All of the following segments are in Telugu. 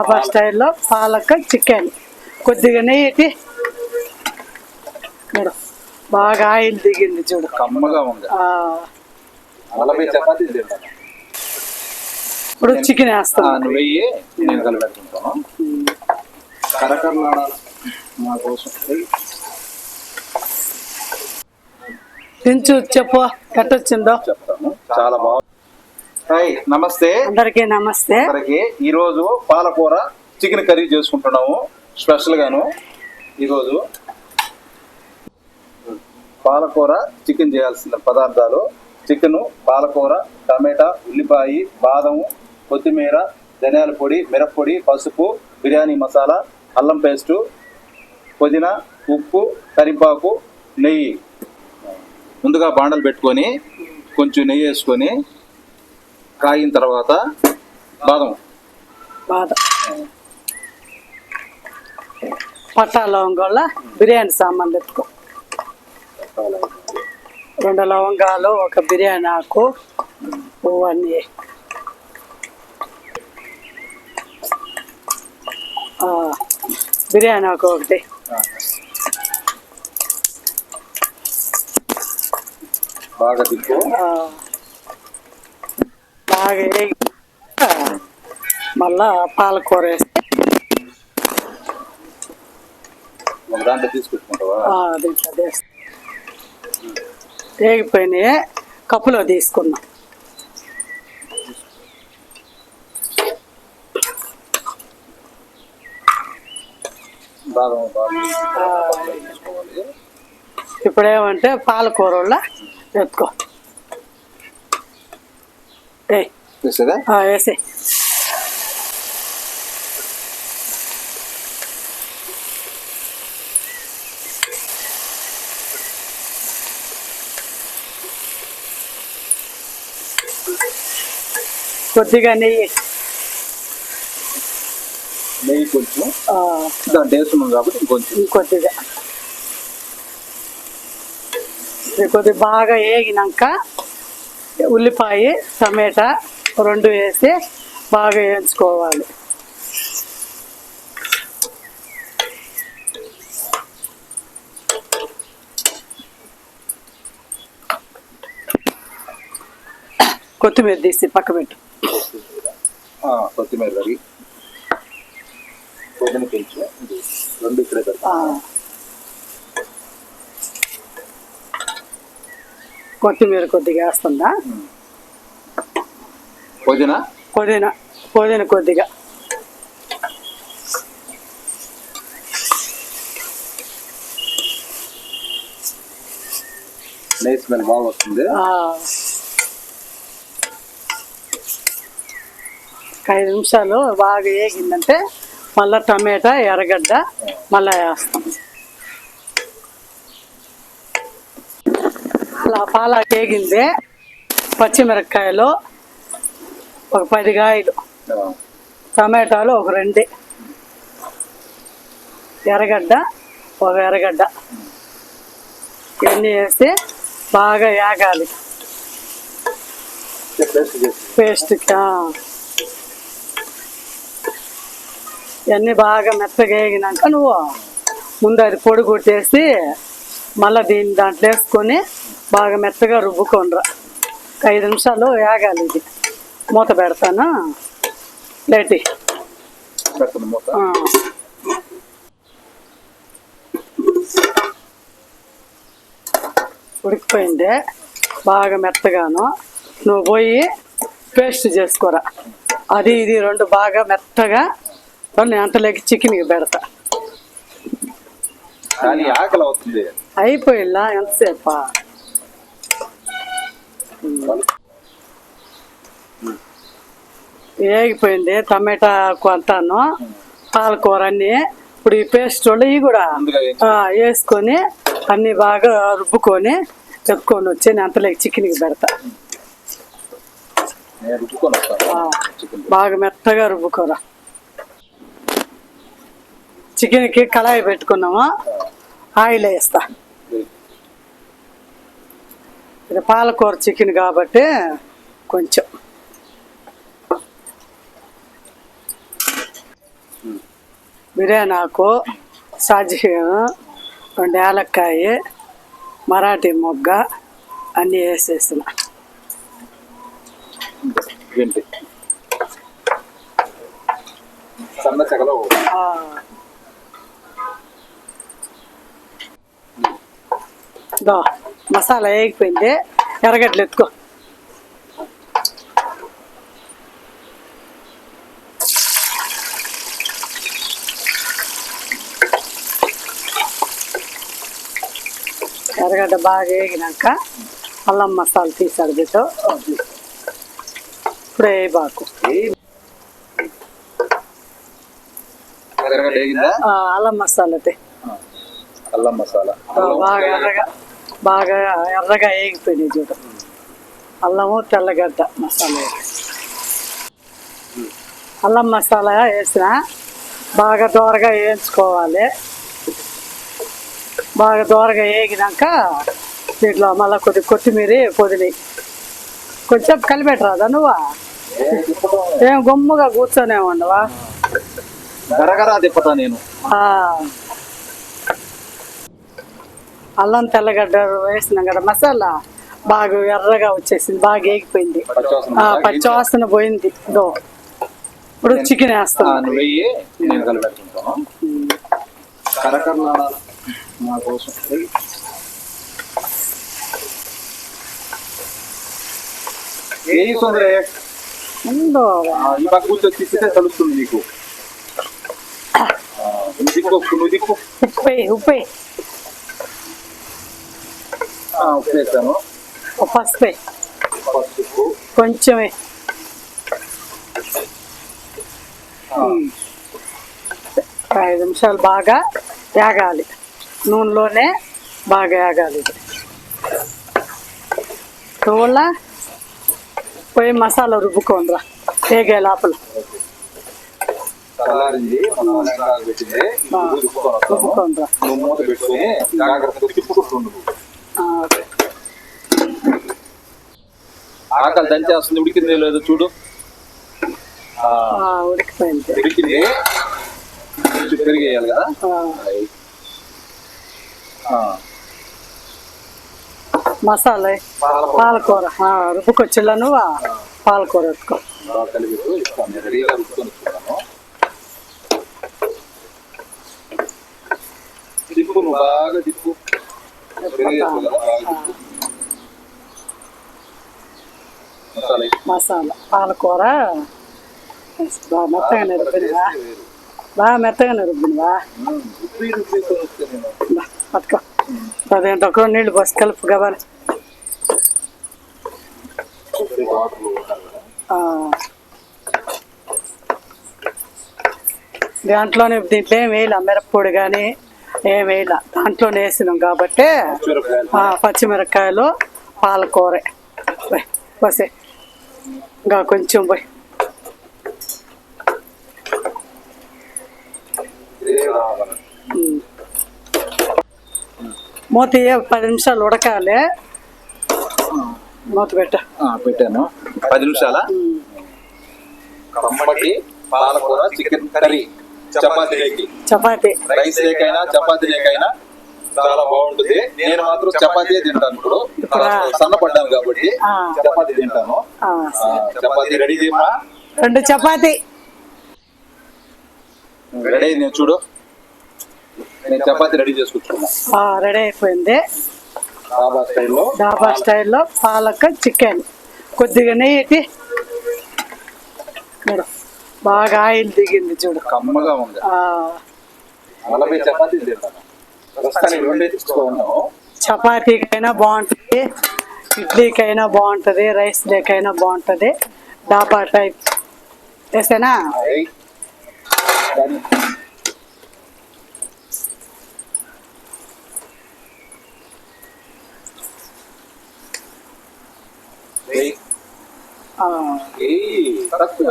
డాబా స్టైల్లో పాలక చికెన్. కొద్దిగా నెయ్యి చూడు బాగా ఆయిల్ దిగింది చూడు. కమ్మగా ఉంది. ఇప్పుడు చికెన్ వేస్తాను నువ్వు వెయ్యి నేను కలిపెట్టుకుంటాను కరకరలాడాలి. మా కోసం. వెయ్యి. దించు చెప్పు ఎట్టొచ్చిందో. చెప్తాను. చాలా బాగుంది. నమస్తే. అందరికీ నమస్తే. అందరికి. ఈ రోజు పాలకూర చికెన్ కర్రీ చేసుకుంటున్నాము స్పెషల్ గాను. ఈరోజు పాలకూర చికెన్ చేయాల్సిన పదార్థాలు. చికెన్ పాలకూర టమాటా ఉల్లిపాయ బాదము కొత్తిమీర ధనియాల పొడి మిరప్పొడి పసుపు బిర్యానీ మసాలా అల్లం పేస్టు పుదీనా ఉప్పు కరివేపాకు నెయ్యి. ముందుగా బాండలు పెట్టుకొని కొంచెం నెయ్యి వేసుకొని కాగిన తర్వాత బాదం. పట్టా లవంగోళ్ళ బిర్యానీ సామాన్లు ఎత్తుకో. రెండు లవంగాలు ఒక బిర్యానీ ఆకు అన్నీ బిర్యానీ ఆకు ఒకటి. బాగా బాగా మళ్ళా పాలకూర వేస్తే. దాంట్లో వేగిపోయినాయి కప్పులో తీసుకున్నాం. బాదం బాగా ఆ, తీసుకోవాలి ఇప్పుడు ఏమంటే పాలకూర వల్ల ఎత్తుకో. ఆ, వేసి. కొద్దిగా నెయ్యి. నెయ్యి కొంచెం. దాంట్లో వేస్తున్నాం కాబట్టి ఇంకొంచెం. ఇంకొద్దిగా. ఇది కొద్ది బాగా వేగినాక ఉల్లిపాయ టమాటా రెండు వేసి బాగా వేయించుకోవాలి. కొత్తిమీర తీసి పక్క పెట్టు. కొత్తిమీర కడిగి కొద్దిని రెండు ఇక్కడే కొత్తిమీర కొద్దిగా వేస్తుందా? పుదీనా పుదీనా పుదీనా కొద్దిగా. స్మెల్ బాగా వస్తుంది. ఐదు నిమిషాలు బాగా వేగిందంటే మళ్ళీ టమాటా ఎర్రగడ్డ మళ్ళీ వేస్తాం. అలా పాలా వేగింది పచ్చిమిరపకాయలు. ఒక పది కాయలు. టమాటాలు ఒక రెండు. ఎర్రగడ్డ ఒక ఎర్రగడ్డ. ఇవన్నీ వేసి బాగా వేగాలి పేస్ట్ ఇవన్నీ బాగా మెత్తగా వేగినాక నువ్వు ముందు అది పొడి కొట్టేసి మళ్ళీ దీన్ని దాంట్లో వేసుకొని బాగా మెత్తగా రుబ్బుకొనరా ఐదు నిమిషాలు వేగాలి ఇది. మూత పెడతాను? లేటి. ఉడికిపోయింది. బాగా మెత్తగాను. నువ్వు పోయి పేస్ట్ చేసుకోరా. అది ఇది రెండు బాగా మెత్తగా. నేను అంతలోకి చికెన్కి పెడతా. అయిపోయిందా ఎంతసేపా? వేగిపోయింది టమాటా కొంతాను పాలకూర అన్నీ. ఇప్పుడు ఈ పేస్ట్ ఇవి కూడా వేసుకొని అన్ని బాగా రుబ్బుకొని చెప్పుకొని వచ్చి నేను అంతలోకి చికెన్కి పెడతా. బాగా మెత్తగా రుబ్బుకోరా. చికెన్కి కళాయి పెట్టుకున్నాము ఆయిల్ వేస్తా. ఇది పాలకూర చికెన్ కాబట్టి కొంచెం. బిర్యానీ ఆకు సాజీరం రెండు ఏలక్కాయ మరాఠీ మొగ్గ అన్నీ వేసేసిన మసాలా వేగిపోయింది. ఎర్రగడ్డలు ఎత్తుకో. ఎర్రగడ్డ బాగా వేగినాక అల్లం మసాలా తీసాడు బిడ్డ ఇప్పుడే బాకు. అల్లం మసాలా. అల్లం మసాలా. బాగా ఎర్రగా బాగా ఎర్రగా వేగిపోయినాయి చూడు. అల్లము తెల్లగడ్డ మసాలా. అల్లం మసాలా వేసిన బాగా దోరగా వేయించుకోవాలి. బాగా దోరగా వేగినాక దీంట్లో మళ్ళీ కొద్ది కొత్తిమీర పుదీని. కొంచెం కలిపెట్టరాదా నువ్వా? ఏం గమ్ముగా కూర్చొనే ఉండవా గరగరా తిప్పుతా నేను. అల్లం తెల్లగడ్డ వేసినాం కదా మసాలా. బాగా ఎర్రగా వచ్చేసింది బాగా ఏగిపోయింది. పచ్చి వాసన పోయింది. దో ఇప్పుడు చికెన్ వేస్తాను నువ్వు వెయ్యి నేను కలిపెట్టుకుంటాను కరకరలాడాలి మా కోసం వెయ్యి. వెయ్యి సుందరే ఉందో ఆ, ఈ పక్క కూర్చొని తిప్పితే తెలుస్తుంది నీకు ఆ, నువ్వు దిక్కు నువ్వు దిక్కు ఉప్పే ఉప్పే ఆ, ఉప్పు వేసాను పసుపే పసుపు కొంచెమే ఆ, ఒక ఐదు నిమిషాలు బాగా వేగాలి నూనెలోనే బాగా వేగాలి ఇది. చూడ పోయి మసాలా రుబ్బుకోనరా వేగే లోపల. ఆకలి దంచేస్తుంది ఉడికింది లేదో చూడు. ఉడికిపోయింది. ఉడికింది. పెరిగేయాలి కదా? మసాలా. పాలకూర. నువ్వు? పాలకూర దిప్పు నువ్వు బాగా దిప్పు. దిప్పు. మసాలా. పాలకూర. బాగా మెత్తగానే రుబ్బినవా? వేరు. బాగా మెత్తగానే రుబ్బినవా? పట్టుకో అదేంటో ఒక నీళ్ళు పోసి కలుపు. ఆ. దాంట్లోనే దీంట్లో ఏం వేయాల మిరప్పొడి కానీ ఏం వేయాల దాంట్లోనే వేసినాం కాబట్టి పచ్చిమిరపకాయలు పాలకూర పోసే ఇంకా కొంచెం పోయి కావాలి. ఉమ్. మూత పది నిమిషాలు ఉడకాలి. మూత పెట్ట. ఆ, పెట్టాను. పది నిమిషాల? కమ్మటి పాలకూర chicken curry chapati chapati. Rice లేకైనా chapati లేకైనా చాలా బాగుంటుంది. నేను మాత్రం చపాతీ తింటాను ఇప్పుడు? సన్నపడ్డాను కాబట్టి. చపాతీ తింటాను. చపాతీ రెడీ చేయమా రెండు చపాతి. రెడీ అయింది నేను చూడు. నేను చపాతీ రెడీ చేసుకుంటున్నా. రెడీ అయిపోయింది. డాబా స్టైల్లో డాబా స్టైల్లో పాలక చికెన్. కొద్దిగా నెయ్యి చూడు బాగా ఆయిల్ దిగింది చూడు. కమ్మగా ఉంది. నలభై చపాతీ తింటాను ప్రస్తుతానికి రెండే తీసుకున్నాను. చపాతీకైనా బాగుంటుంది ఇడ్లీకైనా బాగుంటుంది రైస్ లేకైనా బాగుంటుంది. డాబా టైప్. వేసేనా తక్కువ.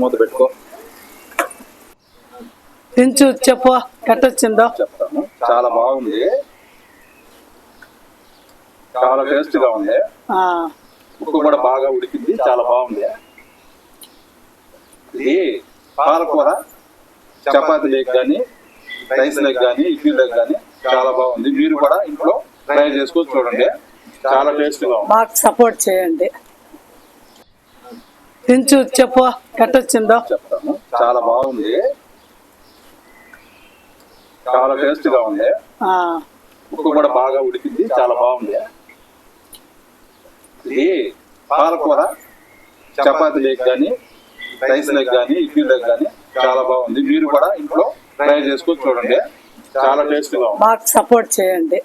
మూత పెట్టుకో తించు చెప్పు ఎట్టొచ్చిందో? చెప్తాను చాలా బాగుంది. చాలా టేస్ట్గా ఉంది ఉప్పు కూడా బాగా ఉడికింది. చాలా బాగుంది. ఇది పాలకూర చపాతీలకు కానీ రైస్లకు కానీ ఇడ్లీలకు కానీ చాలా బాగుంది. మీరు కూడా ఇంట్లో ట్రై చేసుకొని చూడండి. చాలా టేస్ట్గా ఉంది. మాకు సపోర్ట్ చేయండి. తించు చెప్పు ఎట్టొచ్చిందో. చెప్తాను. చాలా బాగుంది. చాలా టేస్ట్గా ఉంది. ఆ, ఉప్పు కూడా బాగా ఉడికింది. చాలా బాగుంది. ఇది పాలకూర చపాతీలకు కానీ రైస్లకు కానీ ఇడ్లీలకు కానీ చాలా బాగుంది. మీరు కూడా ఇంట్లో ట్రై చేసుకొని చూడండి. చాలా టేస్ట్గా ఉంది. మాకు సపోర్ట్ చేయండి.